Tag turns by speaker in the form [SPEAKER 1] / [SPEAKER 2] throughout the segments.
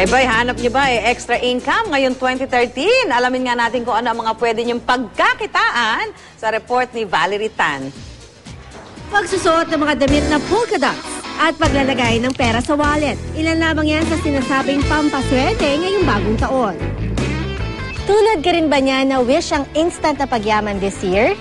[SPEAKER 1] Ay bay, hanap niyo ba eh, extra income ngayong 2013? Alamin nga natin kung ano ang mga pwede niyong pagkakitaan sa report ni Valerie Tan.
[SPEAKER 2] Pagsusuot ng mga damit na polka dots at paglalagay ng pera sa wallet. Ilan lamang yan sa sinasabing pampaswerte ngayong bagong taon.
[SPEAKER 3] Tulad ka rin ba niya na wish ang instant na pagyaman this year?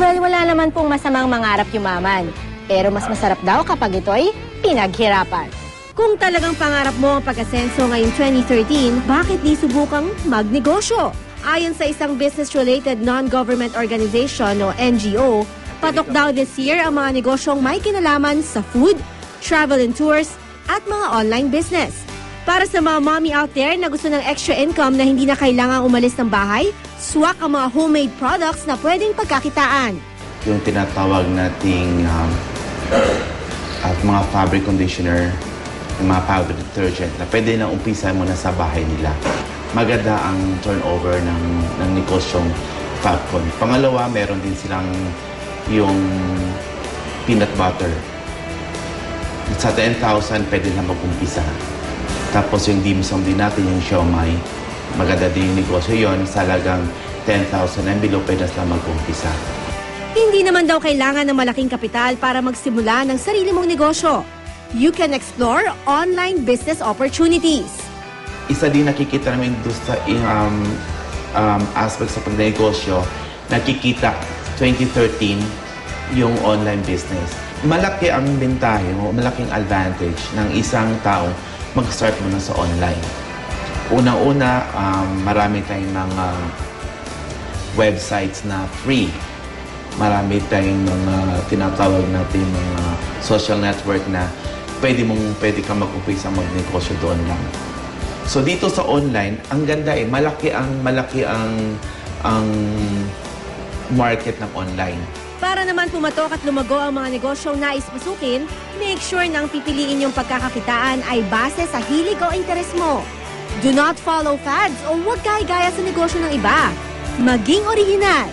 [SPEAKER 3] Well, wala naman pong masamang mangarap yumaman. Pero mas masarap daw kapag ito'y pinaghirapan.
[SPEAKER 2] Kung talagang pangarap mo ang pag-asenso ngayong 2013, bakit di subukang magnegosyo? Ayon sa isang business-related non-government organization o NGO, patok daw this year ang mga negosyong may kinalaman sa food, travel and tours, at mga online business. Para sa mga mommy out there na gusto ng extra income na hindi na kailangang umalis ng bahay, swak ang mga homemade products na pwedeng pagkakitaan.
[SPEAKER 4] yung tinatawag nating um, at mga fabric conditioner, yung mga powder detergent na pwede na umpisa mo na sa bahay nila. Maganda ang turnover ng, ng negosyong Falcon. Pangalawa, meron din silang yung peanut butter. Sa 10,000, pwede na mag-umpisa. Tapos yung dim sum din natin, yung siomay, maganda din yung negosyo yon sa lagang 10,000 ang below, pwede na mag-umpisa.
[SPEAKER 2] Hindi naman daw kailangan ng malaking kapital para magsimula ng sarili mong negosyo. You can explore online business opportunities.
[SPEAKER 4] isa din nakikita namin doon sa um, um, aspect sa pagnegosyo, nakikita 2013 yung online business. Malaki ang bentahe mo, malaking advantage ng isang tao mag-start muna sa online. Unang-una, um, marami tayong mga websites na free. Marami tayong mga tinatawag natin mga social network na pwede mong pwede kang mag-umpisa magnegosyo doon lang. So dito sa online, ang ganda eh, malaki ang malaki ang ang market ng online.
[SPEAKER 2] Para naman pumatok at lumago ang mga negosyong nais pasukin, make sure na ang pipiliin yung pagkakakitaan ay base sa hilig o interes mo. Do not follow fads o huwag gaya sa negosyo ng iba. Maging original.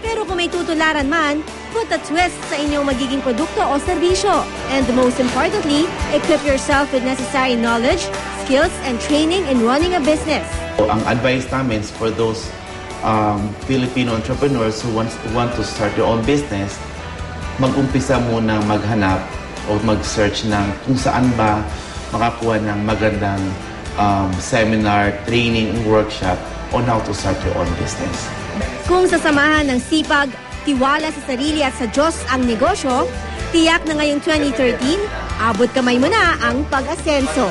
[SPEAKER 2] Pero kung may tutularan man, put a twist sa inyong magiging produkto o serbisyo. And most importantly, equip yourself with necessary knowledge, skills, and training in running a business.
[SPEAKER 4] So, ang advice namin is for those um, Filipino entrepreneurs who want, who want to start their own business, mag-umpisa muna maghanap o mag-search ng kung saan ba makakuha ng magandang um, seminar, training, workshop on how to start your own business.
[SPEAKER 2] Kung sasamahan ng sipag, tiwala sa sarili at sa Diyos ang negosyo, tiyak na ngayong 2013, abot kamay mo na ang pag-asenso.